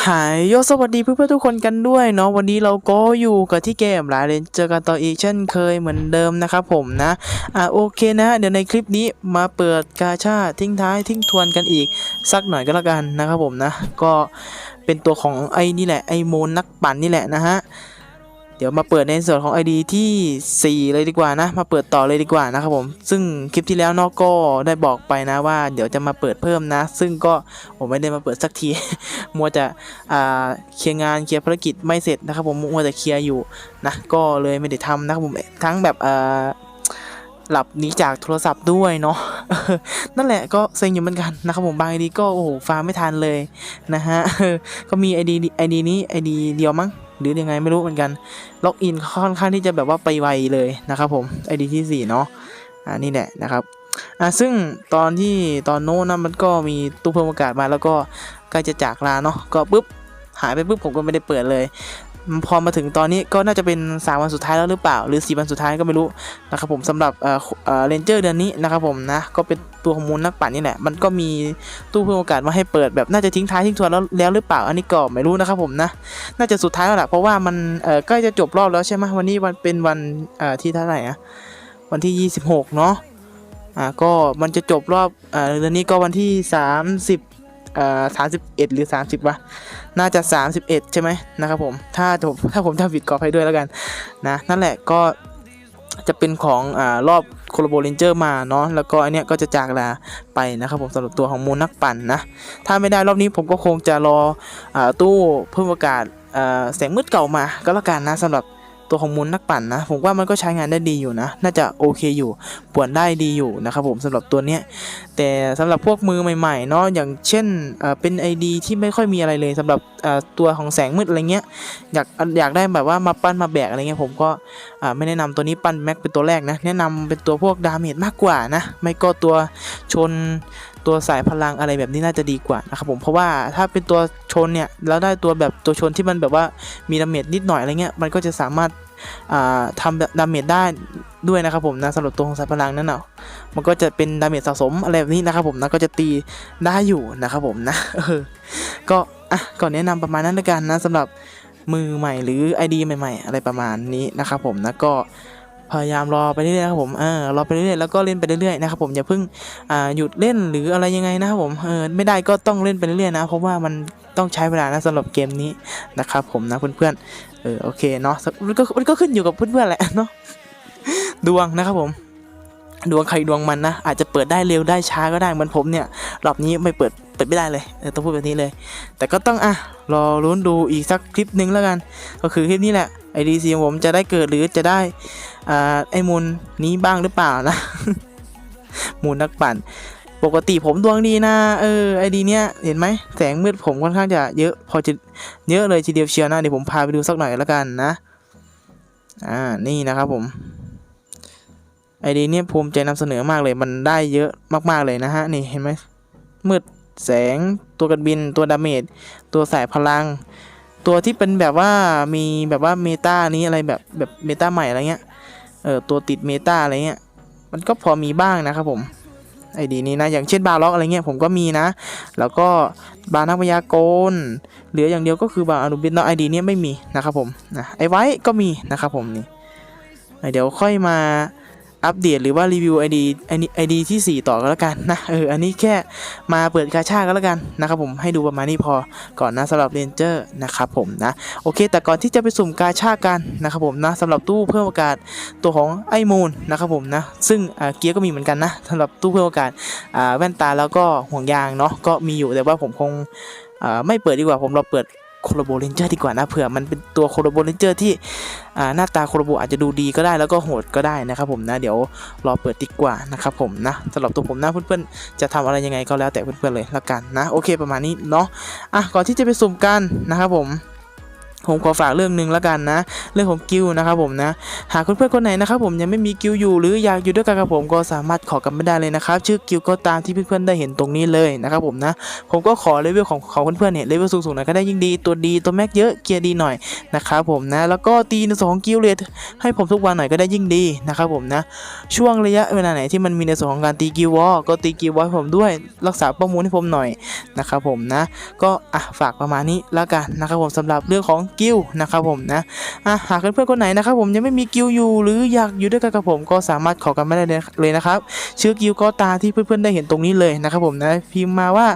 หายโยสวัสดีเพื่อนๆทุกคนกันด้วยเนาะวันนี้เราก็อยู่กับที่เกมหลายเลนเจอกันต่ออีกเช่นเคยเหมือนเดิมนะครับผมนะอ่าโอเคนะ เดี๋ยวในคลิปนี้มาเปิดกาชาทิ้งท้ายทิ้งทวนกันอีก สักหน่อยก็แล้วกันนะครับผมนะ ก็เป็นตัวของไอ้นี่แหละไอ้โมนนักปั่นนี่แหละนะฮะ ดี๋ยวมาเปิดในส่วนของ ID ที่ 4 เลยดีกว่านะ มาเปิดต่อเลยดีกว่านะครับผม ซึ่งคลิปที่แล้วนอกก็ได้บอกไปนะว่า เดี๋ยวจะมาเปิดเพิ่มนะ ซึ่งก็ผมไม่ได้มาเปิดสักที มัวจะอ่าเคลียร์งานเคลียร์ภารกิจไม่เสร็จนะครับผมมัวแต่เคลียร์อยู่นะก็เลยไม่ได้ทำนะครับผมทั้งแบบอ่าหลับนีจากโทรศัพท์ด้วยเนาะนั่นแหละก็เซ็งอยู่เหมือนกันนะครับผมบางไอดีก็โอ้โหฟาร์มไม่ทันเลยนะฮะก็มีไอดีไอดีนี้ไอดีเดียวมั้ง หรือยังไงไม่รู้เหมือนกัน ล็อกอินค่อนข้างที่จะแบบว่าไปไวเลยนะครับผมไอดีที่สี่เนาะอ่านี่แหละนะครับอ่าซึ่งตอนที่ตอนโน้นนะมันก็มีตู้เพิ่มอากาศมาแล้วก็ใกล้จะจากลาเนาะก็ปุ๊บหายไปปุ๊บผมก็ไม่ได้เปิดเลย พอมาถึงตอนนี้ก็น่าจะเป็น 3 วันสุดท้ายแล้วหรือเปล่า หรือ 4 วันสุดท้ายก็ไม่รู้นะครับผมสำหรับเอ่อเอ่อเรนเจอร์เดือนนี้นะครับผมนะก็เป็นตัวของมูลนักปั่นนี่แหละ มันก็มีตู้เพิ่มโอกาสมาให้เปิดแบบน่าจะทิ้งท้ายทิ้งทวนแล้วแล้วหรือเปล่าอันนี้ก็ไม่รู้นะครับผมนะน่าจะสุดท้ายแล้วแหละเพราะว่ามันเอ่อใกล้จะจบรอบแล้วใช่ไหมวันนี้วันเป็นวันเอ่อที่เท่าไหร่อะวันที่ 26 เนาะอ่าก็มันจะจบรอบเอ่อเดือนนี้ก็วันที่ 30 เอ่อสามสิบเอ็ดหรือสามสิบวะน่าจะสามสิบเอ็ดใช่ไหมนะครับผมถ้าผมถ้าผมจำผิดขอให้ด้วยแล้วกันนะนั่นแหละก็จะเป็นของอ่ารอบโคโลโบเรนเจอร์มาเนาะแล้วก็อันเนี้ยก็จะจากลาไปนะครับผมสำหรับตัวของมูลนักปั่นนะถ้าไม่ได้รอบนี้ผมก็คงจะรออ่าตู้เพิ่มโอกาสอ่าแสงมืดเก่ามาก็แล้วกันนะสำหรับ ตัวของมูลนักปั่นนะ ผมว่ามันก็ใช้งานได้ดีอยู่นะ น่าจะโอเคอยู่ปวนได้ดีอยู่นะครับผมสำหรับตัวเนี้ยแต่สำหรับพวกมือใหม่ๆเนาะอย่างเช่นเอ่อเป็น ID ที่ไม่ค่อยมีอะไรเลยสำหรับตัวของแสงมืดอะไรเงี้ยอยากอยากได้แบบว่ามาปั้นมาแบกอะไรเงี้ยผมก็ไม่แนะนำตัวนี้ปั้นแม็กเป็นตัวแรกนะแนะนำเป็นตัวพวกดาเมจมากกว่านะไม่ก็ตัวชน ตัวสายพลังอะไรแบบนี้น่าจะดีกว่านะครับผมเพราะว่าถ้าเป็นตัวชนเนี่ยแล้วได้ตัวแบบตัวชนที่มันแบบว่ามีดาเมจนิดหน่อยอะไรเงี้ยมันก็จะสามารถทำดาเมจได้ด้วยนะครับผมนะสำหรับตัวของสายพลังนั้นเนาะมันก็จะเป็นดาเมจสะสมอะไรแบบนี้นะครับผมนะก็จะตีได้อยู่นะครับผมนะเออก็อะก่อนแนะนำประมาณนั้นล้วกันนะสำหรับมือใหม่หรือ ID ใหม่ ๆ อะไรประมาณนี้นะครับผมนะก็ พยายามรอไปเรื่อยๆครับผมเออรอไปเรื่อยๆแล้วก็เล่นไปเรื่อยๆนะครับผมอย่าเพิ่งอ่าหยุดเล่นหรืออะไรยังไงนะครับผมเออไม่ได้ก็ต้องเล่นไปเรื่อยๆนะเพราะว่ามันต้องใช้เวลานะสำหรับเกมนี้นะครับผมนะเพื่อนๆเออโอเคเนาะมันก็มันก็ขึ้นอยู่กับเพื่อนๆแหละเนาะดวงนะครับผม ดวงใครดวงมันนะ อาจจะเปิดได้เร็วได้ช้าก็ได้เหมือนผมเนี่ยรอบนี้ไม่เปิดเปิดไม่ได้เลยต้องพูดแบบนี้เลย แต่ก็ต้องอะรอรุ้นดูอีกสักคลิปหนึ่งแล้วกัน ก็คือคลิปนี้แหละไอดีซีของผมจะได้เกิดหรือจะได้อ่าไอมูลนี้บ้างหรือเปล่านะ มูลนักปั่น ปกติผมดวงดีนะเออไอดีเนี้ยเห็นไหมแสงมืดผมค่อนข้างจะเยอะพอจะเยอะเลยทีเดียวเชียวนะเดี๋ยวผมพาไปดูสักหน่อยแล้วกันนะอ่านี่นะครับผม ไอดีเนี่ยภูมิใจนำเสนอมากเลยมันได้เยอะมาก ๆ เลยนะฮะ นี่เห็นไหมมืดแสงตัวกันบินตัวดาเมจตัวสายพลัง ตัวที่เป็นแบบว่ามีแบบว่าเมตานี้อะไรแบบแบบเมตาใหม่อะไรเงี้ยเออตัวติดเมตาอะไรเงี้ยมันก็พอมีบ้างนะครับผมไอดีนี้นะ อย่างเช่นบาร์ล็อกอะไรเงี้ยผมก็มีนะ แล้วก็บาร์นักพยากรณ์เหลืออย่างเดียวก็คือบาร์อนุบินเนาะไอดีเนี้ยไม่มีนะครับผมนะไอไว้ก็มีนะครับผมนี่เดี๋ยวค่อยมา อัปเดตหรือว่ารีวิว ID ไอไอดีที่ 4 ต่อก็แล้วกันนะเอออันนี้แค่มาเปิดกาชาก็แล้วกันนะครับผมให้ดูประมาณนี้พอก่อนนะสำหรับเรนเจอร์นะครับผมนะโอเค แต่ก่อนที่จะไปสุ่มกาชากันนะครับผมนะสำหรับตู้เพิ่มโอกาสตัวของไอมูนนะครับผมนะซึ่งเกียร์ก็มีเหมือนกันนะสำหรับตู้เพิ่มโอกาสแว่นตาแล้วก็ห่วงยางเนาะก็มีอยู่แต่ว่าผมคงไม่เปิดดีกว่าผมเราเปิด โคโลโบเรนเจอร์ดีกว่านะเผื่อมันเป็นตัวโคโลโบเรนเจอร์ที่หน้าตาโคโลโบอาจจะดูดีก็ได้แล้วก็โหดก็ได้นะครับผมนะเดี๋ยวรอเปิดดีกว่านะครับผมนะสำหรับตัวผมนะเพื่อนๆจะทำอะไรยังไงก็แล้วแต่เพื่อนๆเลยละกันนะโอเคประมาณนี้เนาะอะก่อนที่จะไปสุ่มกันนะครับผม ผมขอฝากเรื่องหนึ่งแล้วกันนะ เรื่องของกิลนะครับผมนะ หากเพื่อนๆคนไหนนะครับผมยังไม่มีกิลอยู่หรืออยากอยู่ด้วยกันกับผมก็สามารถขอกันไม่ได้เลยนะครับ ชื่อกิลก็ตามที่เพื่อนๆได้เห็นตรงนี้เลยนะครับผมนะ ผมก็ขอเลเวลของของเพื่อนๆเนี่ยเลเวลสูงๆหน่อยก็ได้ยิ่งดีตัวดีตัวแม็กเยอะเกียร์ดีหน่อยนะครับผมนะ แล้วก็ตีในส่วนของกิลเลทให้ผมทุกวันหน่อยก็ได้ยิ่งดีนะครับผมนะ ช่วงระยะเวลาไหนที่มันมีในส่วนของการตีกิลวอลก็ตีกิลวอลให้ผมด้วยรักษาประมูลให้ผมหน่อยนะครับผมนะ ก็อะฝากประมาณนี้แล้วกันนะครับผมสำหรับเรื่องของกิลนะครับผมนะอะหากเพื่อนๆคนไหนนะครับผมยังไม่มีกิลอยู่ หรืออยากอยู่ด้วยกันกับผมก็สามารถขอกันไม่ได้เลยนะครับ ชื่อกิลก็ตามที่เพื่อนๆได้เห็นตรงนี้เลยนะครับผมนะพิมพ์มาว่า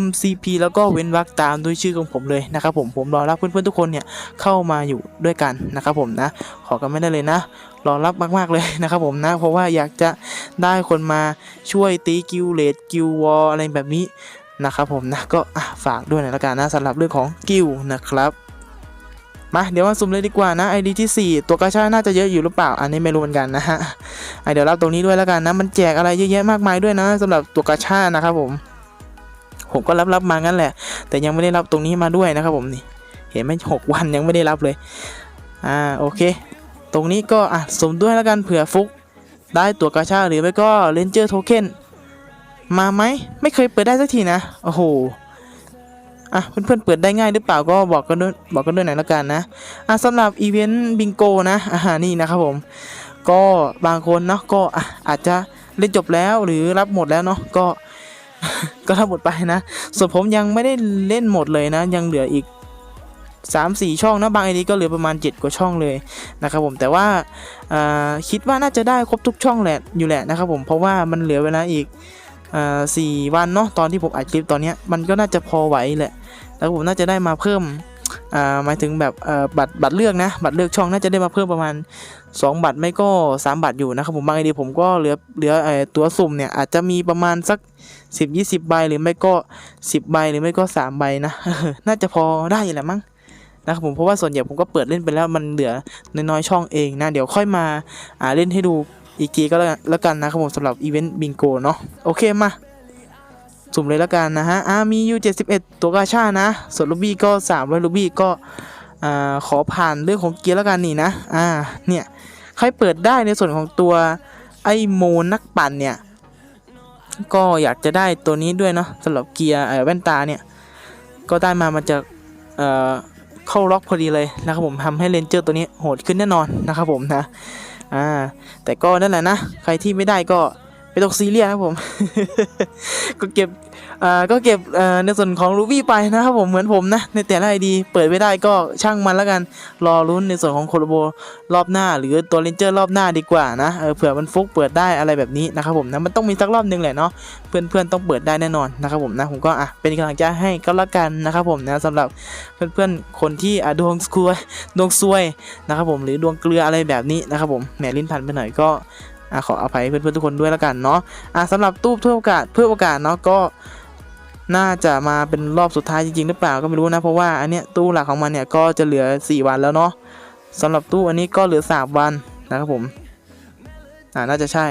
MCP แล้วก็เว้นวรรคตามด้วยชื่อของผมเลยนะครับผมผมรอรับเพื่อนๆทุกคนเนี่ยเข้ามาอยู่ด้วยกันนะครับผมนะ ขอกันไม่ได้เลยนะรอรับมาก ๆ เลยนะครับผมนะ เพราะว่าอยากจะได้คนมาช่วยตีกิลเลดกิลวอลอะไรแบบนี้นะครับผมนะก็ฝากด้วยนะละกันนะสำหรับเรื่องของกิลนะครับ มาเดี๋ยวมาสุ่มเลยดีกว่านะ ID ที่ 4 ตัวกาชาน่าจะเยอะอยู่หรือเปล่า อันนี้ไม่รู้เหมือนกันนะฮะอะเดี๋ยวรับตรงนี้ด้วยแล้วกันนะ มันแจกอะไรเยอะแยะมากมายด้วยนะสำหรับตัวกาชานะครับผม ผมก็รับรับมางั้นแหละ แต่ยังไม่ได้รับตรงนี้มาด้วยนะครับผมนี่ เห็นไหมหกวันยังไม่ได้รับเลย อ่าโอเค ตรงนี้ก็อะสมด้วยแล้วกันเผื่อฟุก ได้ตัวกาชาหรือไม่ก็เลนเจอร์โทเค็นมาไหมไม่เคยเปิดได้สักทีนะ โอ้โห อะเพื่อนๆเปิดได้ง่ายหรือเปล่าก็บอกกันด้วยบอกกันด้วยหน่อยแล้วกันนะอะสำหรับอีเวนต์บิงโกนะอ่านี่นะครับผม ก็บางคนเนาะก็อะอาจจะเล่นจบแล้วหรือรับหมดแล้วเนาะก็ก็รับหมดไปนะ ส่วนผมยังไม่ได้เล่นหมดเลยนะ ยังเหลืออีก3 4 ช่องนะบางไอดีก็เหลือประมาณ 7 กว่าช่องเลยนะครับผมแต่ว่าคิดว่าน่าจะได้ครบทุกช่องแหละอยู่แหละนะครับผมเพราะว่ามันเหลือเวลาอีกสี่วันเนาะตอนที่ผมอัดคลิปตอนนี้มันก็น่าจะพอไหวแหละ แล้วผมน่าจะได้มาเพิ่มหมายถึงแบบบัตรบัตรเลือกนะบัตรเลือกช่องน่าจะได้มาเพิ่มประมาณ 2 บัตรไม่ก็ 3 บัตรอยู่นะครับผมบางไอดีผมก็เหลือเหลือตัวสุ่มเนี่ยอาจจะมีประมาณสัก 10 20 ใบหรือไม่ก็ 10 ใบหรือไม่ก็ 3 ใบนะน่าจะพอได้แหละมั้งนะครับผมเพราะว่าส่วนใหญ่ผมก็เปิดเล่นไปแล้วมันเหลือน้อยๆช่องเองนะเดี๋ยวค่อยมาอ่าเล่นให้ดูอีกทีก็แล้วกันนะครับผมสำหรับอีเวนต์บิงโกเนาะโอเคมา สุ่มเลยล้วกันนะฮะอ่ามีอยู่71 ตัวกาชานะ ส่วนลูบี้ก็300ลูบี้ก็อ่าขอผ่านเรื่องของเกียร์ล้วกันนี่นะอ่าเนี่ยใครเปิดได้ในส่วนของตัวไอ้โมนักปั่นเนี่ยก็อยากจะได้ตัวนี้ด้วยเนาะสำหรับเกียร์เอ่อแว่นตาเนี่ยก็ได้มามันจะเอ่อเข้าล็อกพอดีเลยนะครับผมทำให้เลนเจอร์ตัวนี้โหดขึ้นแน่นอนนะครับผมนะอ่าแต่ก็นั่นแหละนะ ใครที่ไม่ได้ก็ ไม่ต้องซีเรียสนะครับผม ก็เก็บอ่าก็เก็บอ่อในส่วนของรูบี้ไปนะครับผมเหมือนผมนะ ในแต่ละไอดีเปิดไม่ได้ก็ช่างมันแล้วกัน รอรุ้นในส่วนของโคโลโบรอบหน้า หรือตัวเลนเจอร์รอบหน้าดีกว่านะเออเผื่อมันฟุกเปิดได้อะไรแบบนี้นะครับผมนะมันต้องมีสักรอบหนึงแหละเนาะเพื่อนๆต้องเปิดได้แน่นอนนะครับผมนะผมก็อะเป็นกำลังใจให้ก็แล้วกันนะครับผมนะสำหรับเพื่อนๆคนที่อะดวงซวยดวงซวยนะครับผมหรือดวงเกลืออะไรแบบนี้นะครับผมแหมลิ้นพันไปหน่อยก็ ขออภัยเพื่อนๆทุกคนด้วยแล้วกันเนาะอะสำหรับตู้เพื่อโอกาสเพื่อโอกาสเนาะก็น่าจะมาเป็นรอบสุดท้ายจริงๆหรือเปล่าก็ไม่รู้นะเพราะว่าอันเนี้ยตู้หลักของมันเนี่ยก็จะเหลือ 4 วันแล้วเนาะสำหรับตู้อันนี้ก็เหลือ 3 วันนะครับผมอ่าน่าจะใช่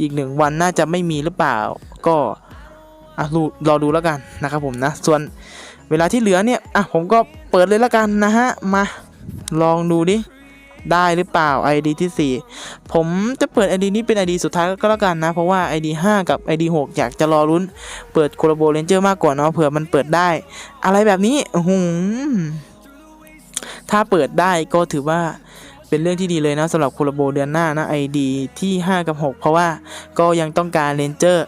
อีกหนึ่งวันน่าจะไม่มีหรือเปล่าก็อะรอดูแล้วกันนะครับผมนะส่วนเวลาที่เหลือเนี่ยอะผมก็เปิดเลยแล้วกันนะฮะมาลองดูดิ ได้หรือเปล่า ID ที่ 4 ผมจะเปิด ID นี้เป็น ID สุดท้ายก็แล้วกันนะ เพราะว่า ID 5 กับ ID 6 อยากจะรอรุ้น เปิดโคลโบเรนเจอร์มากกว่าเนาะเผื่อมันเปิดได้ อะไรแบบนี้หือถ้าเปิดได้ก็ถือว่าเป็นเรื่องที่ดีเลยนะสำหรับโคลโบเดือนหน้านะ ID ที่ 5 กับ 6 เพราะว่าก็ยังต้องการเลนเจอร์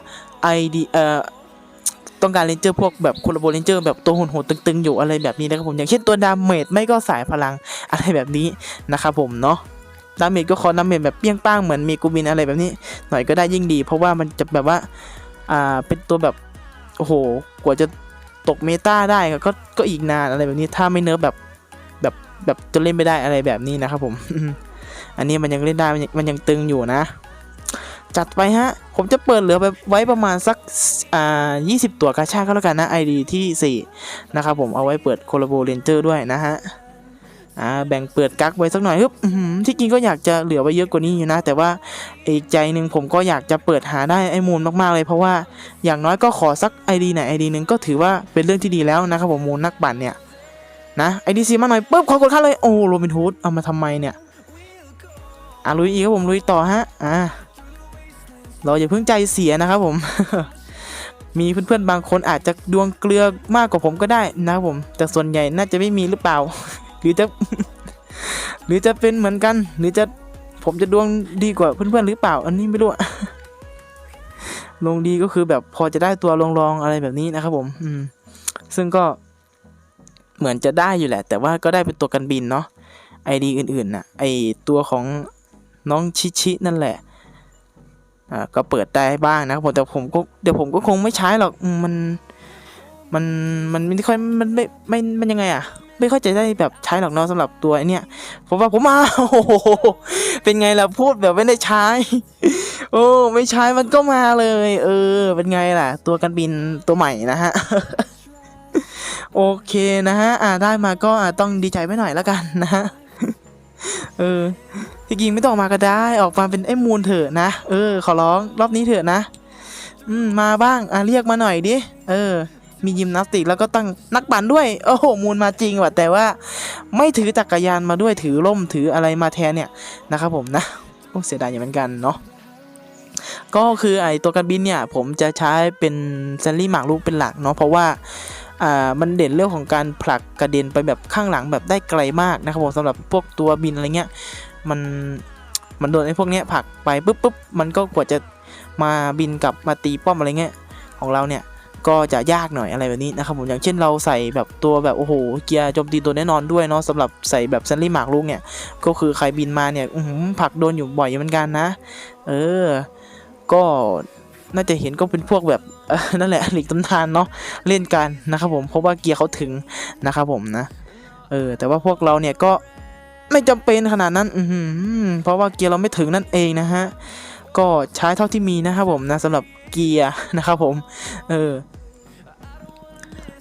ID เอ่อ ต้องการเลนเจอร์พวกแบบโคลาโบเลนเจอร์แบบตัวโหดตึงๆอยู่อะไรแบบนี้นะครับผมอย่างเช่นตัวดาเมจไม่ก็สายพลังอะไรแบบนี้นะครับผมเนาะดาเมจก็ขอดาเมจแบบเปี้ยงป้างเหมือนมีกูบินอะไรแบบนี้ หน่อยก็ได้ยิ่งดี เพราะว่ามันจะแบบว่าอ่าเป็นตัวแบบโอ้โหกว่าจะตกเมตาได้ก็ก็อีกนานอะไรแบบนี้ถ้าไม่เนิร์ฟแบบแบบแบบจะเล่นไม่ได้อะไรแบบนี้นะครับผม อันนี้มันยังเล่นได้มันยังตึงอยู่นะ จัดไปฮะ ผมจะเปิดเหลือไปไว้ประมาณสักอ่า20ตัวกาชาก็แล้วกันนะ ID ที่ 4 นะครับผมเอาไว้เปิดโคลาโบเรนเจอร์ด้วยนะฮะอ่าแบ่งเปิดกักไว้สักหน่อยฮึบที่จริงก็อยากจะเหลือไว้เยอะกว่านี้อยู่นะ แต่ว่าอีกใจหนึ่งผมก็อยากจะเปิดหาได้ไอ้มูลมากๆเลยเพราะว่าอย่างน้อยก็ขอสัก ID ไหน ID หนึ่งก็ถือว่าเป็นเรื่องที่ดีแล้วนะครับผมมูลนักปั่นเนี่ยนะไอดีซีมาหน่อยปุ๊บขอกดค่าเลยโอ้โรบินฮูดเอามาทำไมเนี่ยอะลุยอีกครับผมลุยต่อฮะอะ เราอย่าเพิ่งใจเสียนะครับผม มีเพื่อนๆบางคนอาจจะดวงเกลือมากกว่าผมก็ได้นะครับผม แต่ส่วนใหญ่น่าจะไม่มีหรือเปล่า หรือจะ หรือจะเป็นเหมือนกัน หรือจะผมจะดวงดีกว่าเพื่อนๆหรือเปล่า อันนี้ไม่รู้อะลงดีก็คือแบบพอจะได้ตัวรองๆอะไรแบบนี้นะครับผม อืม ซึ่งก็เหมือนจะได้อยู่แหละ แต่ว่าก็ได้เป็นตัวกันบินเนาะไอดีอื่นๆน่ะ ไอตัวของน้องชิชินั่นแหละ อ่าก็เปิดได้บ้างนะครับผมแต่ผมก็เดี๋ยวผมก็คงไม่ใช้หรอกมันมันมันไม่ค่อยมันไม่ไม่มันยังไงอะไม่ค่อยจะได้แบบใช้หรอกเนาะสำหรับตัวไอเนี้ยผมว่าผมมาโอ้โหเป็นไงล่ะพูดแบบไม่ได้ใช้ โอ้ไม่ใช้มันก็มาเลย เออ เป็นไงล่ะ ตัวกันบินตัวใหม่นะฮะโอเคนะฮะอ่าได้มาก็อ่าต้องดีใจไว้หน่อยแล้วกันนะฮะเออ ที่จริงไม่ต้องออกมาก็ได้ออกมาเป็นไอ้มูลเถอะนะ เออ ขอร้องรอบนี้เถอะนะ อืมมาบ้างอะเรียกมาหน่อยดิเออ มียิมนาสติกแล้วก็ตั้งนักปั่นด้วยโอ้โหมูลมาจริงว่ะแต่ว่า ไม่ถือจักรยานมาด้วยถือร่มถืออะไรมาแทนเนี่ยนะครับผมนะโอ้เสียดายอย่างเหมือนกันเนาะก็คือไอตัวการบินเนี่ย ผมจะใช้เป็นแซลลี่หมากลูกเป็นหลักเนาะเพราะว่าอ่ามันเด่นเรื่องของการผลักกระเด็นไปแบบข้างหลังแบบได้ไกลมากนะครับผมสำหรับพวกตัวบินอะไรเงี้ย มันมันโดนไอ้พวกเนี้ยผลักไปปุ๊บปุ๊บมันก็กว่าจะมาบินกลับมาตีป้อมอะไรเงี้ยของเราเนี่ยก็จะยากหน่อยอะไรแบบนี้นะครับผมอย่างเช่นเราใส่แบบตัวแบบโอ้โหเกียร์โจมตีตัวแน่นอนด้วยเนาะสำหรับใส่แบบซันลี่หมากลูกเนี่ยก็คือใครบินมาเนี่ยอืผลักโดนอยู่บ่อยเหมือนกันนะ เออ ก็น่าจะเห็นก็เป็นพวกแบบนั่นแหละหลีกตำนานเนาะเล่นกันนะครับผมเพราะว่าเกียร์เขาถึงนะครับผมนะเออแต่ว่าพวกเราเนี่ยก็ ไม่จำเป็นขนาดนั้น อืเพราะว่าเกียร์เราไม่ถึงนั่นเองนะฮะ ก็ใช้เท่าที่มีนะครับผมนะสำหรับเกียร์นะครับผม เออ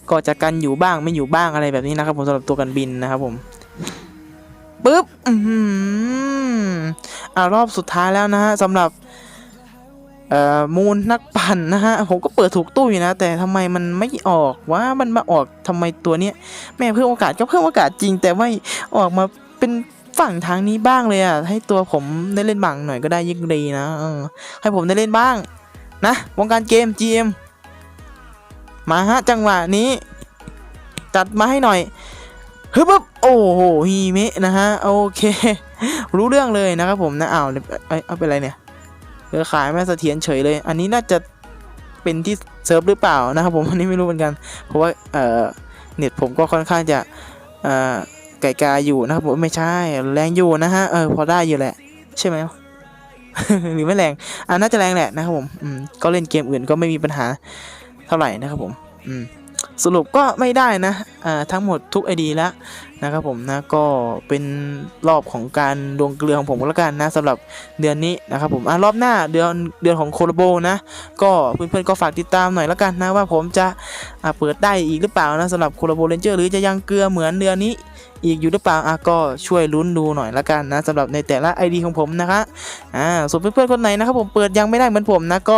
ก็จะกันอยู่บ้างไม่อยู่บ้างอะไรแบบนี้นะครับผมสำหรับตัวกันบินนะครับผมปึ๊บ อือหืออ่ารอบสุดท้ายแล้วนะฮะสำหรับเอ่อมูลนักปั่นนะฮะ ผมก็เปิดถูกตู้อยู่นะ แต่ทำไมมันไม่ออกว่ามันมาออกทำไมตัวเนี้ย แม่เพิ่มโอกาสก็เพิ่มโอกาสจริง แต่ไม่ออกมา เป็นฝั่งทางนี้บ้างเลยอะ ให้ตัวผมได้เล่นบ้างหน่อยก็ได้ยิ่งดีนะออให้ผมได้เล่นบ้าง นะวงการเกม GM มาฮะจังหวะนี้ จัดมาให้หน่อยฮึบปึ๊บโอ้โหฮีเมะนะฮะโอเค รู้เรื่องเลยนะครับผมนะอ้าวเอ้ยเอาเป็นไรเนี่ยเครือขายแม่เสถียรเฉยเลย อันนี้น่าจะเป็นที่เซิร์ฟหรือเปล่านะครับผมอันนี้ไม่รู้เหมือนกัน เพราะว่าเอ่อเน็ตผมก็ค่อนข้างจะเอ่อ ไก่กาอยู่นะครับผมไม่ใช่ แรงอยู่นะฮะเออพอได้อยู่แหละ ใช่ไหมหรือไม่แรงอ่าน่าจะแรงแหละนะครับผมอืมก็เล่นเกมอื่นก็ไม่มีปัญหาเท่าไหร่นะครับผมอืมสรุปก็ไม่ได้นะอ่าทั้งหมดทุกไอดีแล้วนะครับผมนะก็เป็นรอบของการดวงเกลือของผมก็แล้วกันนะสำหรับเดือนนี้นะครับผมอ่ารอบหน้าเดือนเดือนของโคโลโบนะก็เพื่อนๆก็ฝากติดตามหน่อยแล้วกันนะว่าผมจะอ่าเปิดได้อีกหรือเปล่านะสำหรับโคโลโบเรนเจอร์หรือจะยังเกลือเหมือนเดือนนี้ อีกอยู่หรือเปล่าอะก็ช่วยลุ้นดูหน่อยละกันนะสำหรับในแต่ละ ID ของผมนะคะอ่าส่วนเพื่อนๆคนไหนนะครับผมเปิดยังไม่ได้เหมือนผมนะก็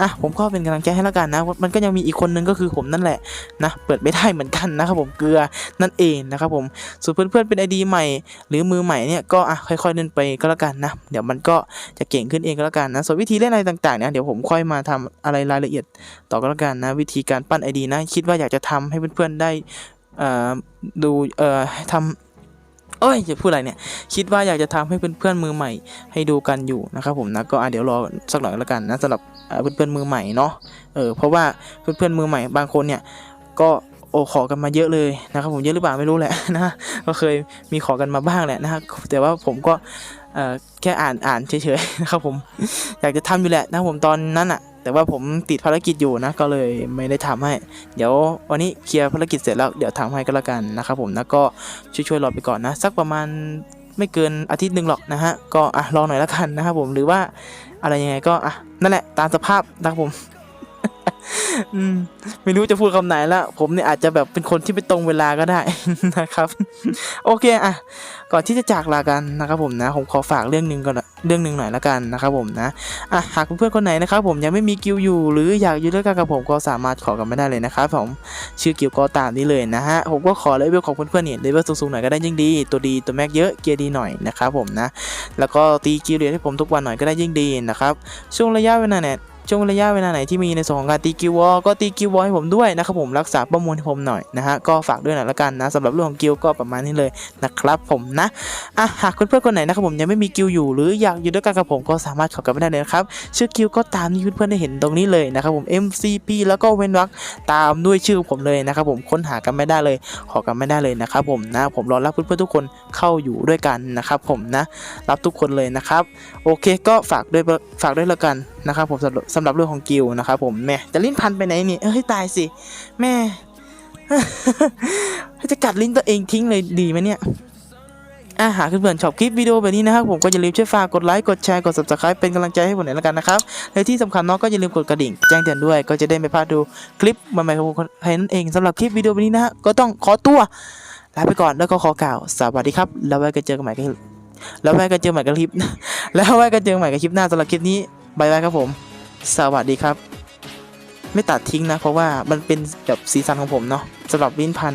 อะผมก็เป็นกำลังใจให้ละกันนะมันก็ยังมีอีกคนนึงก็คือผมนั่นแหละนะเปิดไม่ได้เหมือนกันนะครับผมเกลือนั่นเองนะครับผมส่วนเพื่อนๆเป็น ID ใหม่ หรือมือใหม่เนี่ยก็อะค่อยๆเล่นไปก็แล้วกันนะเดี๋ยวมันก็จะเก่งขึ้นเองก็แล้วกันนะส่วนวิธีเล่นอะไรต่างๆเนี่ยเดี๋ยวผมค่อยมาทำอะไรรายละเอียดต่อก็แล้วกันนะวิธีการปั้นไอดีนะคิดว่าอยากจะทำให้เพื่อนๆได้ ดูเอ่อทำเอ้ยจะพูดอะไรเนี่ย คิดว่าอยากจะทำให้เพื่อนๆมือใหม่ ให้ดูกันอยู่นะครับผมนะก็เดี๋ยวรอสักหน่อยแล้วกันนะสำหรับเอ่อเพื่อนๆมือใหม่เนาะเออเพราะว่าเพื่อนๆมือใหม่บางคนเนี่ยก็โอ้ขอกันมาเยอะเลยนะครับผมเยอะหรือเปล่าไม่รู้แหละนะก็เคยมีขอกันมาบ้างแหละนะฮะแต่ว่าผมก็ เอ่อแค่อ่านอ่านเฉยๆนะครับผมอยากจะทำอยู่แหละนะผมตอนนั้นอะแต่ว่าผมติดภารกิจอยู่นะก็เลยไม่ได้ทำให้ เดี๋ยววันนี้เคลียร์ภารกิจเสร็จแล้วเดี๋ยวทำให้ก็แล้วกันนะครับผมนะก็ช่วยๆรอไปก่อนนะ สักประมาณไม่เกินอาทิตย์หนึ่งหรอกนะฮะก็อะรอหน่อยแล้วกันนะครับผมหรือว่าอะไรยังไงก็อะนั่นแหละตามสภาพนะครับผม อืมไม่รู้จะพูดคำไหนละผมเนี่ยอาจจะแบบเป็นคนที่ไม่ตรงเวลาก็ได้นะครับ โอเคอะก่อนที่จะจากลากันนะครับผมนะ ผมขอฝากเรื่องหนึ่งก่อนเรื่องหนึ่งหน่อยละกันนะครับผมนะอะหากเพื่อนๆคนไหนนะครับผมยังไม่มีกิลอยู่ หรืออยากอยู่ด้วยกันกับผมก็สามารถขอกันไม่ได้เลยนะครับผมชื่อกิลก็ตามนี้เลยนะฮะผมก็ขอเลเวลของเพื่อนๆเนี่ยเลเวลสูงๆหน่อยก็ได้ยิ่งดี ตัวดีตัวแม็กเยอะเกียร์ดีหน่อยนะครับผมนะ แล้วก็ตีกิลเรียนให้ผมทุกวันหน่อยก็ได้ยิ่งดีนะครับช่วงระยะเวลาเนี่ย ช่วงระยะเวลาไหนที่มีในส่วนของการตีกิววอลก็ตีกิววอลให้ผมด้วยนะครับผมรักษาประมวลให้ผมหน่อยนะฮะก็ฝากด้วยหน่อยละกันนะสำหรับเรื่องของกิลก็ประมาณนี้เลยนะครับผมนะอะหากเพื่อนๆคนไหนนะครับผมยังไม่มีกิลอยู่ หรืออยากอยู่ด้วยกันกับผมก็สามารถเข้ากันไม่ได้เลยนะครับชื่อกิลก็ตามที่เพื่อนๆได้เห็นตรงนี้เลยนะครับผม MCP แล้วก็เว้นวรรคตามด้วยชื่อผมเลยนะครับผมค้นหากันไม่ได้เลยขอกันไม่ได้เลยนะครับผมนะผมรอรับเพื่อนๆทุกคนเข้าอยู่ด้วยกันนะครับผมนะรับทุกคนเลยนะครับโอเคก็ฝากด้วยฝากด้วยล้วกันนะครับผมสำหรับสำหรับเรื่องของกิลนะครับผมแม่จะลิ้นพันไปไหนนี่เอ้ยตายสิแม่จะกัดลิ้นตัวเองทิ้งเลยดีไหมเนี่ยอาหากเพื่อนๆชอบคลิปวิดีโอแบบนี้นะครับผมก็อย่าลืมช่วยฝากกดไลค์กดแชร์กด subscribe เป็นกำลังใจให้ผมหน่อยล้วกันนะครับและที่สำคัญน้องก็อย่าลืมกดกระดิ่งแจ้งเตือนด้วย ก็จะได้ไม่พลาดดูคลิปใหม่ๆของผมนั่นเองสำหรับคลิปวิดีโอแบบนี้นะฮะก็ต้องขอตัวลาไปก่อนแล้วก็ขอกล่าวสวัสดีครับ แล้วไว้กันเจอกันใหม่กันแล้วไว้กันเจอกันใหม่กันคลิปแล้วไว้กันเจอกันใหม่กับคลิปหน้าสำหรับคลิปนี้บายบายครับผม สวัสดีครับ ไม่ตัดทิ้งนะ เพราะว่ามันเป็นแบบสีสันของผมเนาะสำหรับวินพัน